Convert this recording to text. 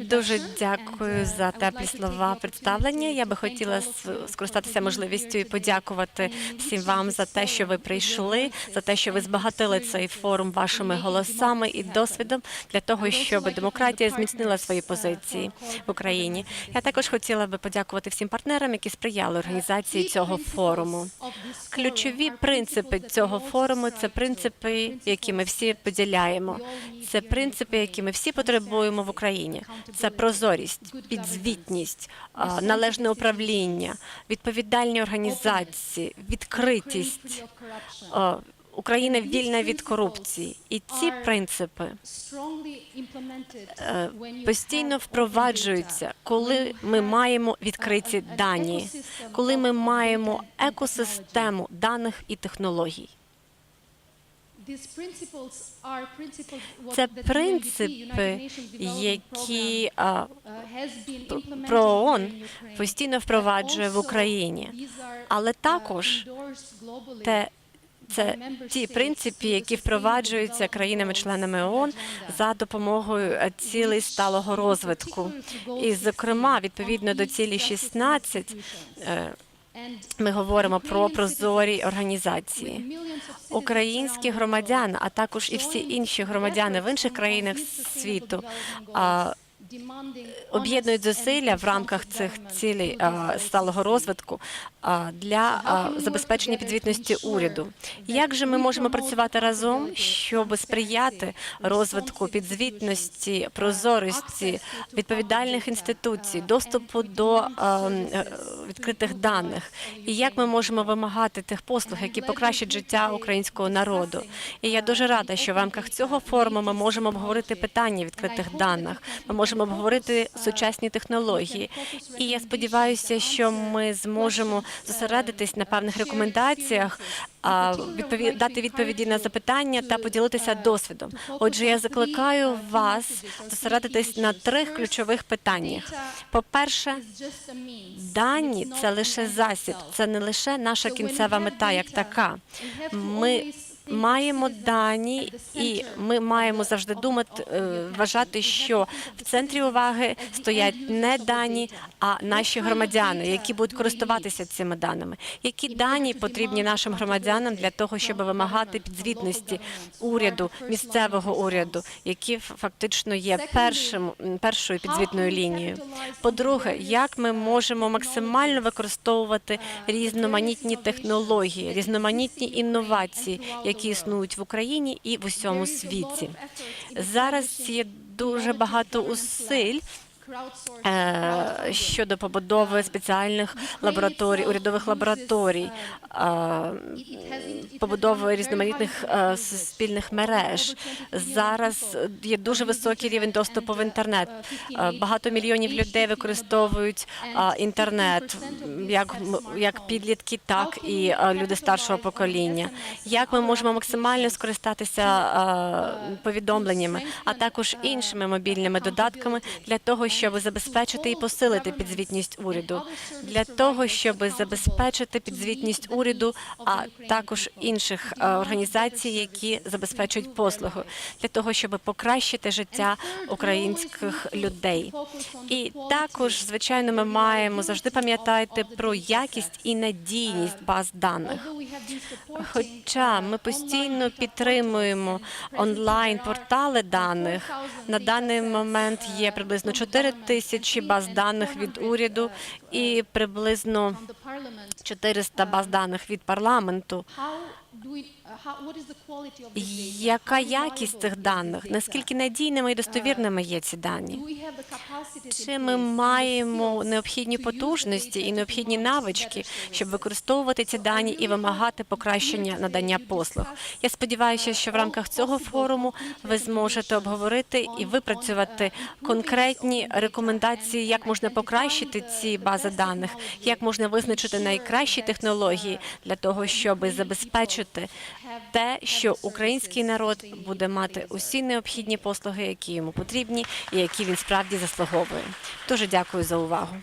Дуже дякую за теплі слова представлення. Я би хотіла скористатися можливістю і подякувати всім вам за те, що ви прийшли, за те, що ви збагатили цей форум вашими голосами і досвідом для того, щоб демократія зміцнила свої позиції в Україні. Я також хотіла би подякувати всім партнерам, які сприяли організації цього форуму. Ключові принципи цього форуму це принципи, які ми всі поділяємо. Це принципи, які ми всі потребуємо в Україні. Це прозорість, підзвітність, належне управління, відповідальні організації, відкритість. Україна вільна від корупції, і ці принципи е, постійно впроваджуються, коли ми маємо відкриті дані, коли ми маємо екосистему даних і технологій. Це принципи, які а, про ООН постійно впроваджує в Україні, але також те. Це ті принципи, які впроваджуються країнами-членами ООН за допомогою е, цілей сталого розвитку. І, зокрема, відповідно до цілі 16, е, ми говоримо про прозорі організації. Українські громадяни, а також і всі інші громадяни в інших країнах світу об'єднують зусилля в рамках цих цілей сталого розвитку для забезпечення підзвітності уряду. Як же ми можемо працювати разом, щоб сприяти розвитку підзвітності, прозорості, відповідальних інституцій, доступу до е, відкритих даних? І як ми можемо вимагати тих послуг, які покращать життя українського народу? І я дуже рада, що в рамках цього форуму ми можемо обговорити питання відкритих даних. Ми можемо обговорити сучасні технології. І я сподіваюся, що ми зможемо зосередитись на певних рекомендаціях, дати відповіді на запитання та поділитися досвідом. Отже, я закликаю вас зосередитись на трьох ключових питаннях. По-перше, дані це лише засіб, це не лише наша кінцева мета як така. Ми маємо дані, і ми маємо завжди думати, е, вважати, що в центрі уваги стоять не дані, а наші громадяни, які будуть користуватися цими даними. Які дані потрібні нашим громадянам для того, щоб вимагати підзвітності уряду, місцевого уряду, які фактично є першим першою підзвітною лінією. По-друге, як ми можемо максимально використовувати різноманітні технології, різноманітні інновації, які існують в Україні і в усьому світі. Зараз є дуже багато усиль. Е, Щодо побудови спеціальних лабораторій, урядових лабораторій, е, побудови різноманітних е, суспільних мереж. Зараз є дуже високий рівень доступу в інтернет. Е, Багато мільйонів людей використовують інтернет, як як підлітки, так і люди старшого покоління. Як ми можемо максимально скористатися повідомленнями, а також іншими мобільними додатками для того, щоб забезпечити і посилити підзвітність уряду, для того, щоб забезпечити підзвітність уряду, а також інших е, організацій, які забезпечують послугу, для того, щоб покращити життя українських людей. І також, звичайно, ми маємо завжди пам'ятати про якість і надійність баз даних. Хоча ми постійно підтримуємо онлайн портали даних, на даний момент є приблизно 4 тисячі баз даних від уряду і приблизно 400 баз даних від парламенту. Яка якість цих даних? Наскільки надійними і достовірними є ці дані? Чи ми маємо необхідні потужності і необхідні навички, щоб використовувати ці дані і вимагати покращення надання послуг? Я сподіваюся, що в рамках цього форуму ви зможете обговорити і випрацювати конкретні рекомендації, як можна покращити ці бази даних, як можна визначити найкращі технології для того, щоб забезпечити те, що український народ буде мати усі необхідні послуги, які йому потрібні, і які він справді заслуговує. Дуже дякую за увагу.